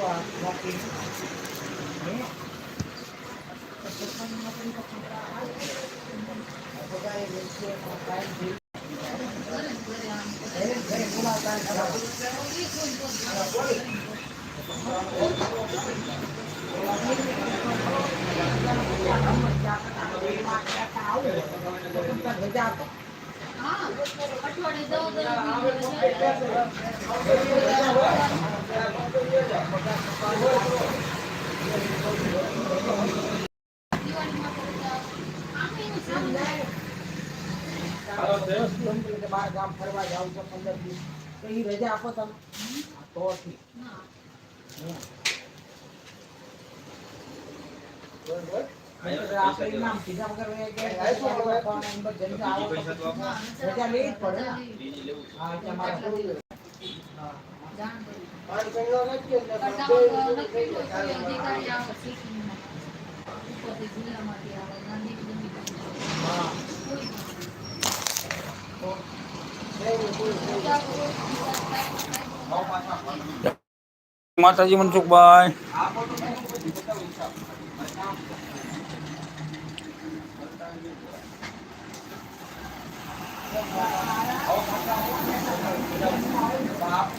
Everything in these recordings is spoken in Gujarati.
dua, laki. Eh. Tapos ang mga pinapakita. Ako બાર ગામ ફરવા જાવ છો પંદર દિવસ તો એ રજા આપો તમે હા, તો ઠીક હમ. નહીંતર આપણે ઇનામ કીધા વગર વહી ગયા. પણ અંદર જઈને આવો તો પછી રજા લેવી જ પડે ને. હા, એટલે મારે હા. હા. તો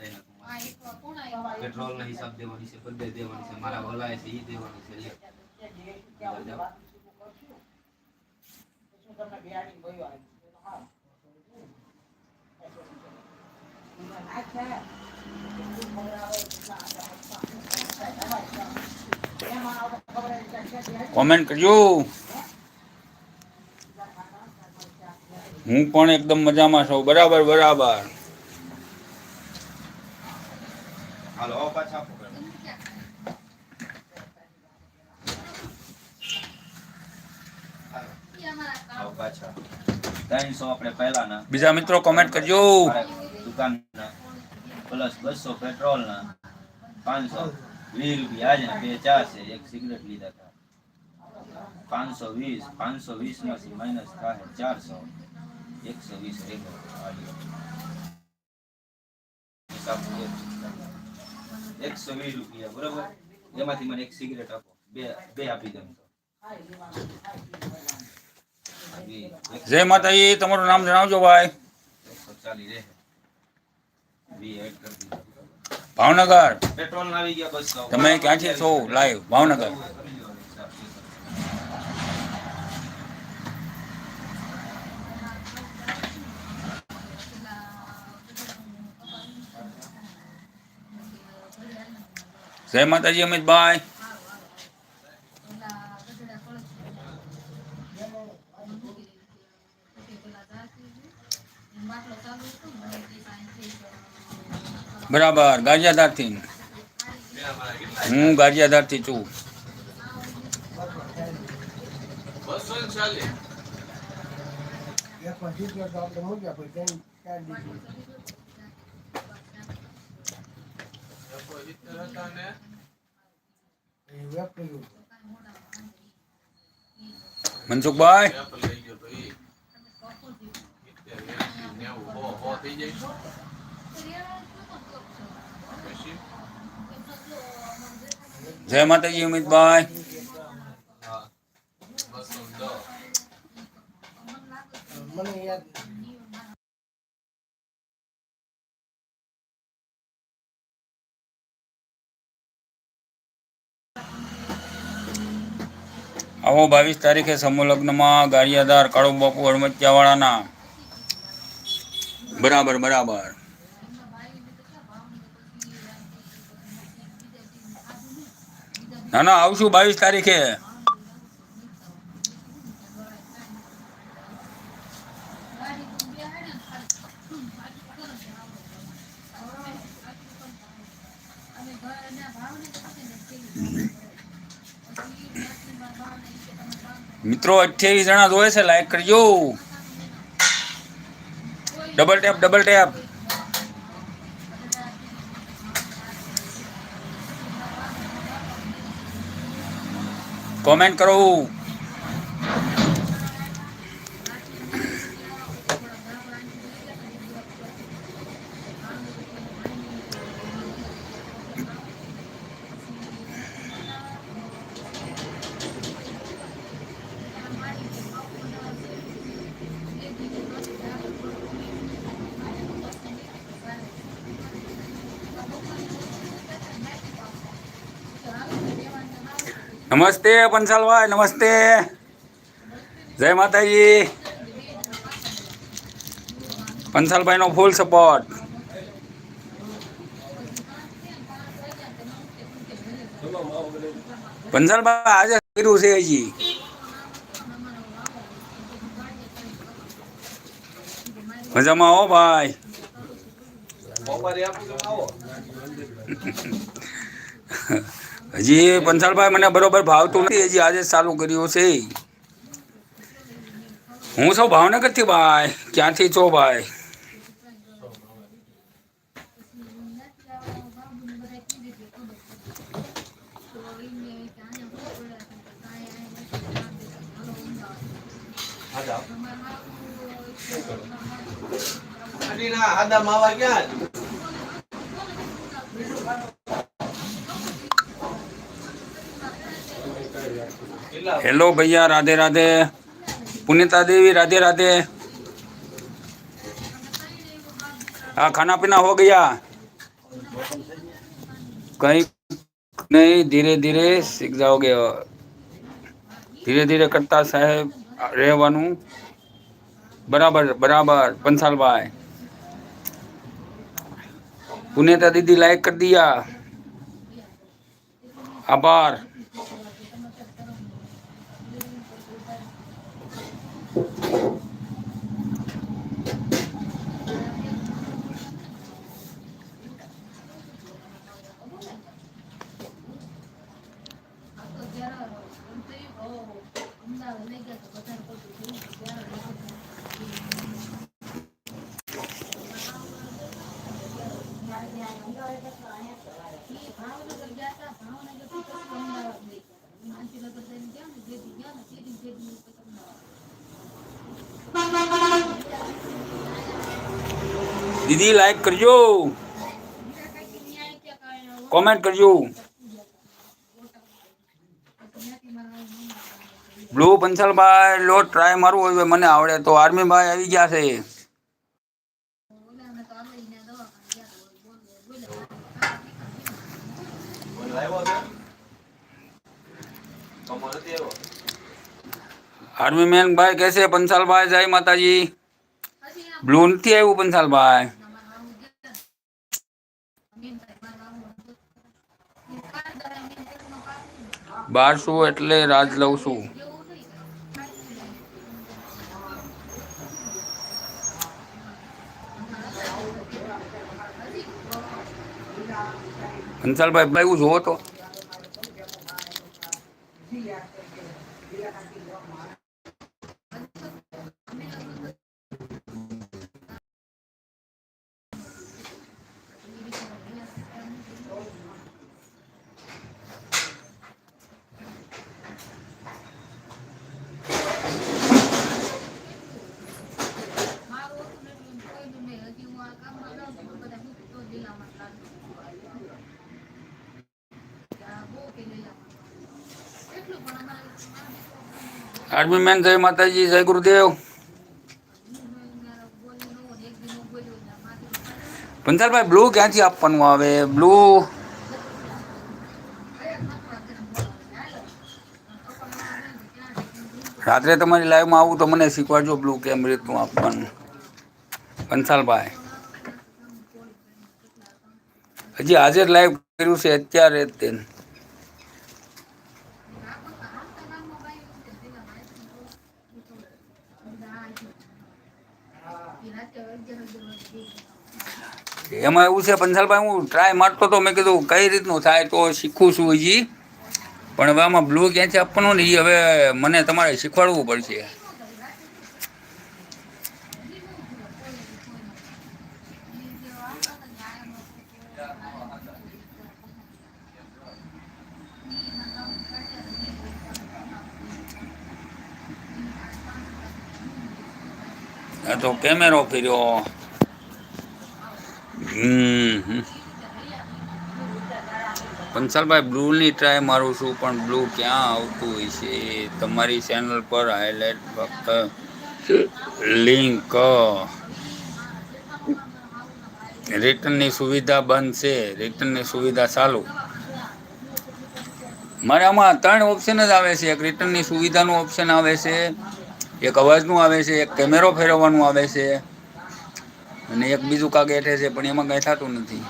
પેટ્રોલ ના હિસાબ દેવાની છે બધે દેવાની છે મારા વલાય છે ઈ દેવાની છે લે. કોમેન્ટ કરજો હું પણ એકદમ મજામાં છું બરાબર બરાબર હાલો હાવ પાછા આપો હાવ પાછા ત્રણસો આપણે પહેલાના બીજા મિત્રો કોમેન્ટ કરજો દુકાનના પ્લસ બસો પેટ્રોલના પાંચસો વીસ રૂપિયા આજના બે ચા છે એક સિગરેટ લીધા હતા પાંચસો વીસ પાંચસો વીસ માંથી માઇનસ થાય ચારસો એકસો વીસ રેગો એકસો વીસ રૂપિયા બરોબર? એમાંથી મને એક સિગરેટ આપો. બે બે આપી દઉં તો. જય માતાજી તમારું નામ જણાવજો ભાઈ. એકસો ચાલીસ રહે. ભાવનગર. પેટ્રોલ આવી ગયા બસો. તમે ક્યાંથી છો? લાઈવ ભાવનગર. જય માતાજી અમિતભાઈ બરાબર ગાજિયાધારથી. હું ગાજિયાધારથી છું. એક વાર જીત્યો તો આપણે મૂક્યા પછી ત્રણ ચાર દિવસ એ વેબ કર્યું મનસુખભાઈ? જાય માતાજી, અમિતભાઈ. મને યાદ આવો બાવીસ તારીખે સમૂહ લગ્નમાં ગારિયાદાર કાળુ બાપુ હડમતિયાવાળાના બરાબર બરાબર. ના ના, આવશું બાવીસ તારીખે. મિત્રો અઠ્યાવીસ જણા જોવે છે લાઈક કરજો double tap double tap comment કરો નમસ્તે પંચાલભાઈ નમસ્તે. જય માતાજી. પંચાલભાઈનો ફૂલ સપોર્ટ પંચાલભાઈ આજે કર્યું છે હજી? મજામાં હો ભાઈ. બપોરે આપું આવો. હજી પંસાળભાઈ મને બરોબર ભાવતું નથી, હજી આજે ચાલુ કર્યું છે. હું છું ભાવનગરથી ભાઈ, ક્યાંથી છો ભાઈ? આદા માવા ક્યાં हेलो भैया, राधे राधे। पुण्यता देवी, राधे राधे। हाँ खाना पीना हो गया? कहीं नहीं, धीरे धीरे सीख जाओगे धीरे धीरे करता साहेब, रहू बराबर बराबर पंसाल भाई पुण्यता दीदी लाइक कर दिया। आभार। દીદી લાઈક કરજો કોમેન્ટ કરજો બ્લુ પંચાલભાઈ લો ટ્રાય મારવું હોય તો મને આવડે તો આર્મી ભાઈ આવી ગયા છે બોલ આવ્યો છે કમો નથી આવ્યો આર્મી મેન ભાઈ કહેશે પંચાલભાઈ જય માતાજી બ્લુ નથી આવ્યું પંચાલભાઈ બાર શું એટલે રાજ લઉં છું હંસાલભાઈ ભાઈ હું જોવો તો. આર્મી મેન જય માતાજી જય ગુરુદેવ પંચાલભાઈ બ્લુ ક્યાંથી આપવાનું આવે બ્લુ રાત્રે તમારી લાઈવમાં આવું તો મને શીખવાડજો બ્લુ કેમ રીતનું આપવાનું પંચાલભાઈ હજી આજે જ લાઈવ કર્યું છે અત્યારે જ તેને એમાં એવું છે, પંચાલભાઈ, હું ટ્રાય મારતો હતો મેં કીધું, કઈ રીતનું થાય તો શીખું છું હજી પણ હવે આમાં બ્લુ ક્યાંથી આપવાનું ને એ હવે મને તમારે શીખવાડવું પડશે. તો કેમેરો ફેર્યો. પંચાલભાઈ, બ્લૂની ટ્રાય મારું છું, પણ બ્લુ ક્યાં આવતું હોય છે? તમારી ચેનલ પર હાઇલાઇટ ફક્ત લિંક રિટર્નની સુવિધા બંધ છે. રિટર્નની સુવિધા ચાલુ. મારે આમાં ત્રણ ઓપ્શન જ આવે છે. એક રિટર્નની સુવિધાનું ઓપ્શન આવે છે. એક અવાજનું આવે છે. એક કેમેરો ફેરવવાનું આવે છે. અને એક બીજું કાગ એઠે છે, પણ એમાં કાંઈ થતું નથી.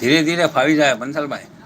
ધીરે ધીરે ફાવી જાય બંસલભાઈ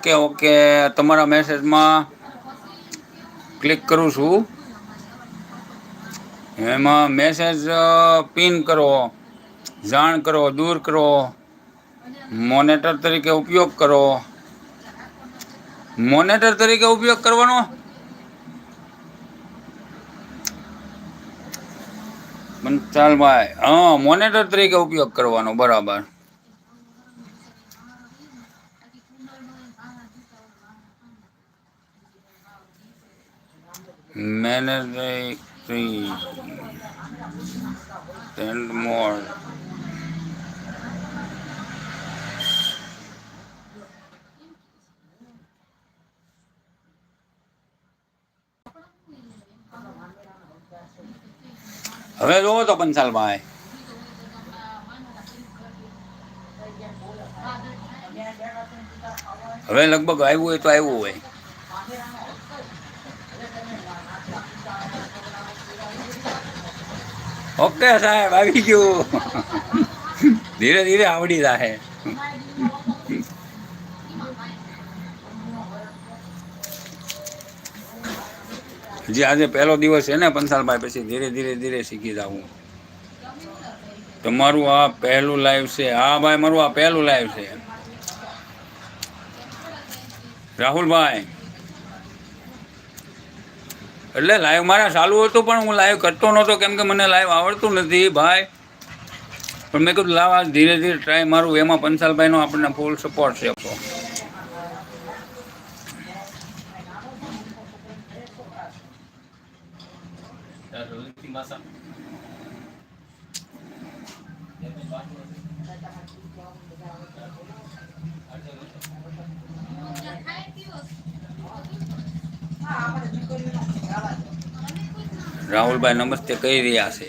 ઓકે ઓકે, તમારા મેસેજમાં ક્લિક કરું છું. એમાં મેસેજ પિન કરો, જાણ કરો, દૂર કરો, મોનેટર તરીકે ઉપયોગ કરો. મોનેટર તરીકે ઉપયોગ કરવાનો? પંચાલભાઈ હા, મોનેટર તરીકે ઉપયોગ કરવાનો, બરાબર. Manage tree and more. હવે જોવો તો પંચાલભાઈ હવે લગભગ આવ્યું હોય તો આવ્યું હોય. ઓકે સાહેબ, આવી ગયું. ધીરે ધીરે આવડી જાહે. જે આજે પહેલો દિવસ છે ને પંસાલભાઈ પછી ધીરે ધીરે ધીરે શીખી જાવું તમારું આ પહેલું લાઈવ છે. હા ભાઈ, મારું આ પહેલું લાઈવ છે. રાહુલભાઈ. એટલે લાઈવ મારા ચાલુ હતું, પણ હું લાઈવ કરતો નહોતો. કેમ કે મને લાઈવ આવડતું નથી, ભાઈ. પણ મેં કીધું, લાવ ધીરે ધીરે ટ્રાય મારું. એમાં પંસાલભાઈનો આપણને ફૂલ સપોર્ટ છે આપણો રાહુલભાઈ નમસ્તે કહી રહ્યા છે.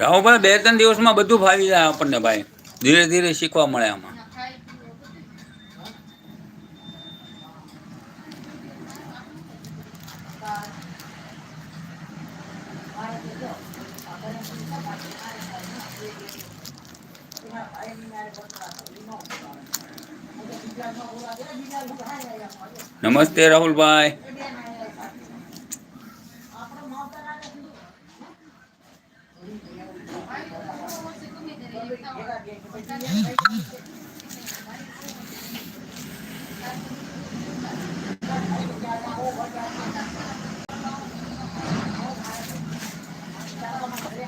રાહુલભાઈ બે ત્રણ દિવસમાં બધું ફાવી જાય આપણને ભાઈ. ધીરે ધીરે શીખવા મળે આમાં. નમસ્તે રાહુલભાઈ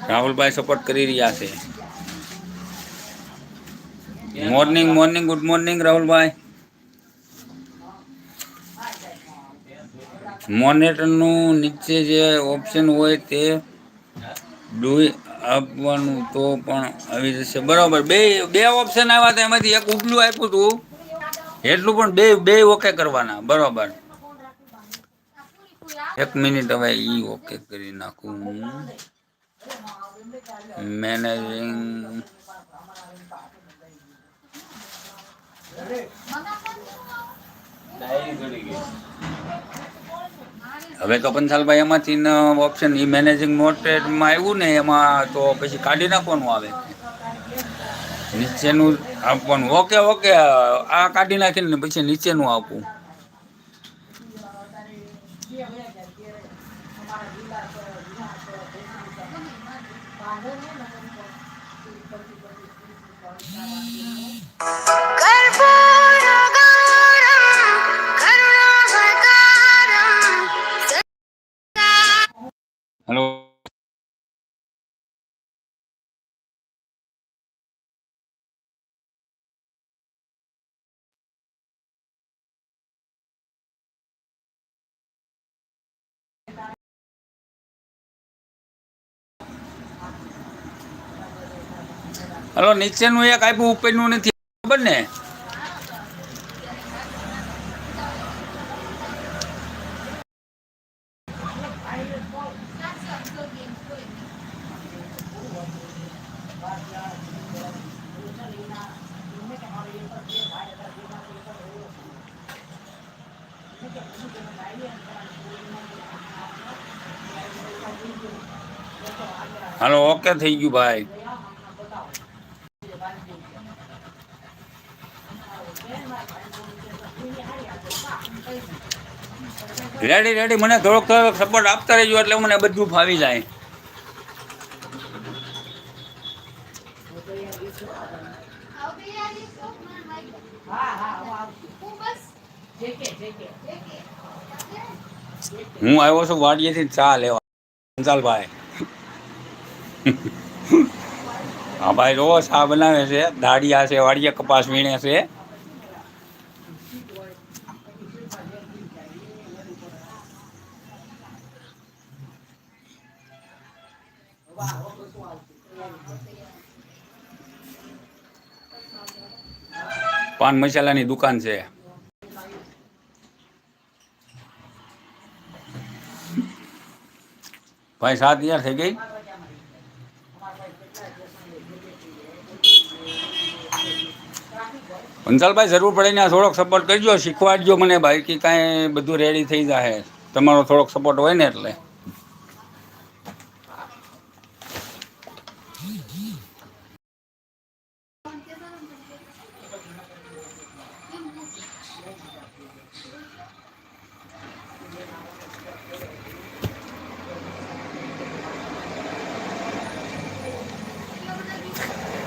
રાહુલભાઈ સપોર્ટ કરી રહ્યા છે morning morning good morning Rahulbhai મોનેટરનું નીચે જે ઓપ્શન હોય તે ડુઈ આપવાનું તો પણ આવી જશે. બરાબર. બે બે ઓપ્શન આવ્યા હતા. એમાંથી એક ઉપલું આપ્યું હતું. એટલું પણ બે બે ઓકે કરવાના. બરાબર. એક મિનિટ હવે ઈ ઓકે કરી નાખું મેનેજિંગ ડાયરી ઘડી ગઈ. હવે તો કંસાલભાઈ એમાંથી ઓપ્શન એ મેનેજિંગ મોટેટમાં આવ્યું ને એમાં તો પછી કાઢી નાખવાનું આવે નીચેનું આપવાનું ઓકે ઓકે, આ કાઢી નાખીને પછી નીચેનું આપવું Thank you. હલો. હલો નીચેનું એક આપ્યું ઉપરનું નથી. ખબર ને? હાલો ઓકે થઈ ગયું ભાઈ રેડી રેડી મને થોડોક થોડોક સપોર્ટ આપતા રહેજો, એટલે મને બધું ફાવી જાય. હું આવ્યો છું વાડીએથી ચા લેવા. પંચાલભાઈ હા ભાઈ રોજ ચા બનાવે છે દાડિયા છે વાડીએ કપાસ વીણે છે પાન મસાલાની દુકાન છે ભાઈ સાત હજાર થઈ ગઈ પંચાલભાઈ જરૂર પડે ને આ થોડોક સપોર્ટ કરજો શીખવાડજો મને ભાઈ કે કાંઈ બધું રેડી થઈ જાય તમારો થોડોક સપોર્ટ હોય ને એટલે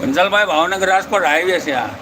પંચાલભાઈ ભાવનગર રાજકોટ હાઈવે છે આ